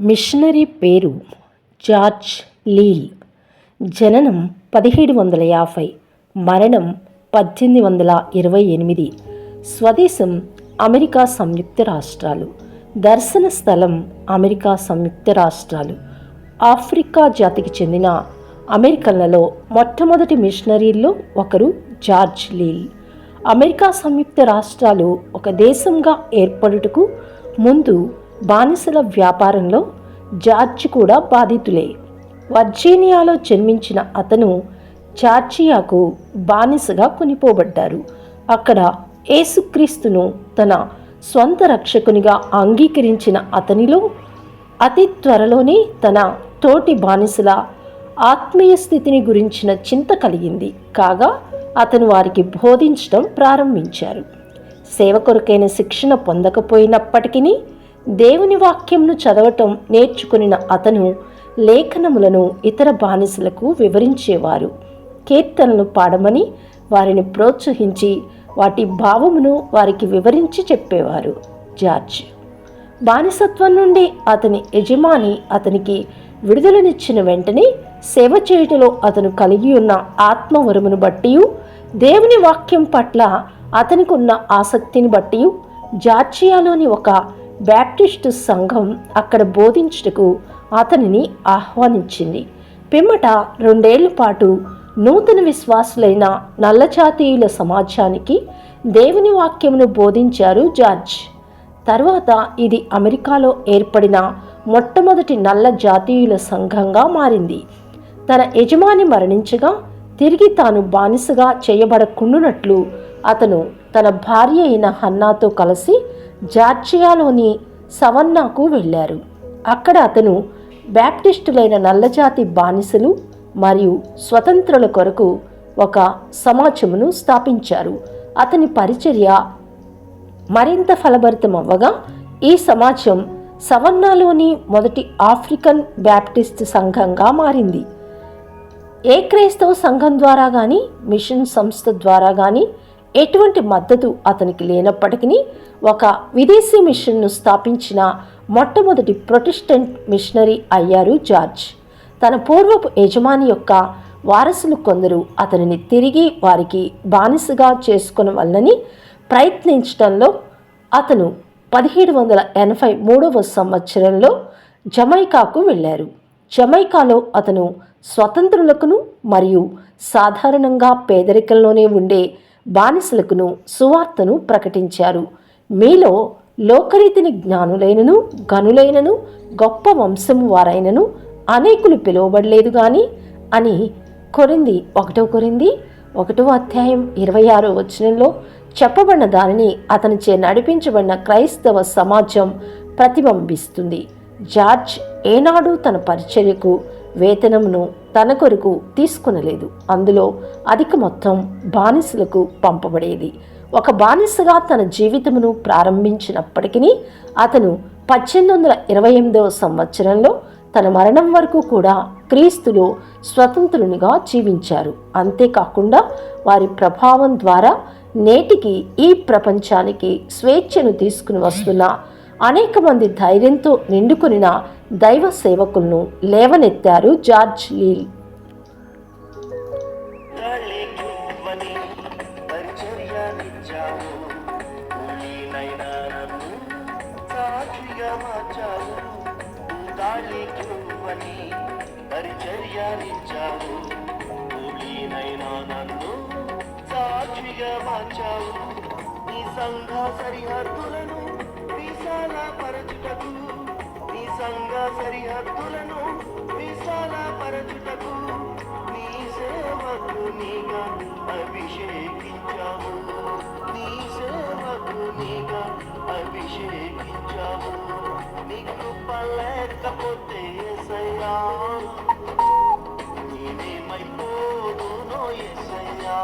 Machinery పేరు George లీల్. జననం పదిహేడు వందల యాభై మరణం పద్దెనిమిది వందల ఇరవై ఎనిమిది. స్వదేశం అమెరికా సంయుక్త రాష్ట్రాలు. దర్శన స్థలం అమెరికా సంయుక్త రాష్ట్రాలు. ఆఫ్రికా జాతికి చెందిన అమెరికన్లలో మొట్టమొదటి మిషనరీల్లో ఒకరు జార్జ్ లీల్. అమెరికా సంయుక్త రాష్ట్రాలు ఒక దేశంగా ఏర్పడుటకు ముందు బానిసల వ్యాపారంలో జార్జ్ కూడా బాధితులే. వర్జీనియాలో జన్మించిన అతను జార్జియాకు బానిసగా కొనిపోబడ్డారు. అక్కడ ఏసుక్రీస్తును తన స్వంత రక్షకునిగా అంగీకరించిన అతనిలో అతి త్వరలోనే తన తోటి బానిసల ఆత్మీయ స్థితిని గురించిన చింత కలిగింది. కాగా అతను వారికి బోధించడం ప్రారంభించారు. సేవ కొరకైన శిక్షణ పొందకపోయినప్పటికీ దేవుని వాక్యంను చదవటం నేర్చుకున్న అతను లేఖనములను ఇతర బానిసలకు వివరించేవారు. కీర్తనలు పాడమని వారిని ప్రోత్సహించి వాటి భావమును వారికి వివరించి చెప్పేవారు. జార్జ్. బానిసత్వం నుండి అతని యజమాని అతనికి విడుదలనిచ్చిన వెంటనే సేవ చేయుటలో అతను కలిగి ఉన్న ఆత్మవరమును బట్టి దేవుని వాక్యం పట్ల అతనికి ఉన్న ఆసక్తిని బట్టి జార్జియాలోని ఒక బ్యాప్టిస్టు సంఘం అక్కడ బోధించుటకు అతనిని ఆహ్వానించింది. పిమ్మట రెండేళ్ళ పాటు నూతన విశ్వాసులైన నల్లజాతీయుల సమాజానికి దేవుని వాక్యమును బోధించారు జార్జ్. తర్వాత ఇది అమెరికాలో ఏర్పడిన మొట్టమొదటి నల్ల జాతీయుల సంఘంగా మారింది. తన యజమాని మరణించగా తిరిగి తాను బానిసగా చేయబడకుండునట్లు అతను తన భార్య అయిన హన్నాతో కలిసి జార్జియాలోని సవన్నాకు వెళ్ళారు. అక్కడ అతను బ్యాప్టిస్టులైన నల్లజాతి బానిసలు మరియు స్వతంత్రుల కొరకు ఒక సమాజమును స్థాపించారు. అతని పరిచర్య మరింత ఫలభరితం అవ్వగా ఈ సమాజం సవన్నాలోని మొదటి ఆఫ్రికన్ బ్యాప్టిస్ట్ సంఘంగా మారింది. ఏ క్రైస్తవ సంఘం ద్వారా కానీ మిషన్ సంస్థ ద్వారా కానీ ఎటువంటి మద్దతు అతనికి లేనప్పటికీ ఒక విదేశీ మిషన్ను స్థాపించిన మొట్టమొదటి ప్రొటెస్టెంట్ మిషనరీ అయ్యారు జార్జ్. తన పూర్వపు యజమాని యొక్క వారసులు కొందరు అతనిని తిరిగి వారికి బానిసగా చేసుకునవల్లని ప్రయత్నించడంలో అతను పదిహేడు వందల ఎనభై మూడవ సంవత్సరంలో జమైకాకు వెళ్ళారు. జమైకాలో అతను స్వతంత్రులకును మరియు సాధారణంగా పేదరికంలోనే ఉండే బానిసలకును సువార్తను ప్రకటించారు. మీలో లోకరీతిని జ్ఞానులైనను గనులైనను గొప్ప వంశము వారైనను అనేకులు పిలువబడలేదు కానీ అని కొరింది ఒకటో కొరింది ఒకటో అధ్యాయం ఇరవై ఆరో వచనంలో చెప్పబడిన దానిని అతనిచే నడిపించబడిన క్రైస్తవ సమాజం ప్రతిబింబిస్తుంది. జార్జ్ ఏనాడు తన పరిచర్యకు వేతనమును తన కొరకు తీసుకునలేదు. అందులో అధిక మొత్తం బానిసలకు పంపబడేది. ఒక బానిసగా తన జీవితమును ప్రారంభించినప్పటికీ అతను పద్దెనిమిది వందల ఇరవై ఎనిమిదవ సంవత్సరంలో తన మరణం వరకు కూడా క్రీస్తులో స్వతంత్రునిగా జీవించారు. అంతేకాకుండా వారి ప్రభావం ద్వారా నేటికి ఈ ప్రపంచానికి స్వేచ్ఛను తీసుకుని వస్తున్న అనేక మంది ధైర్యంతో నిండుకొనిన దైవ సేవకులను లేవనెత్తారు జార్జ్ లీల్. సరిహద్దులను విశాల పరచుటకు సంఘ సరిహద్దులను విశాల పరచుటకు నీ సేవకునిగా అభిషేకించావు. నీ సేవకునిగా అభిషేకించావు. నీ కృప లేకపోతే యేసయ్యా నేనేమైపోదునో యేసయ్యా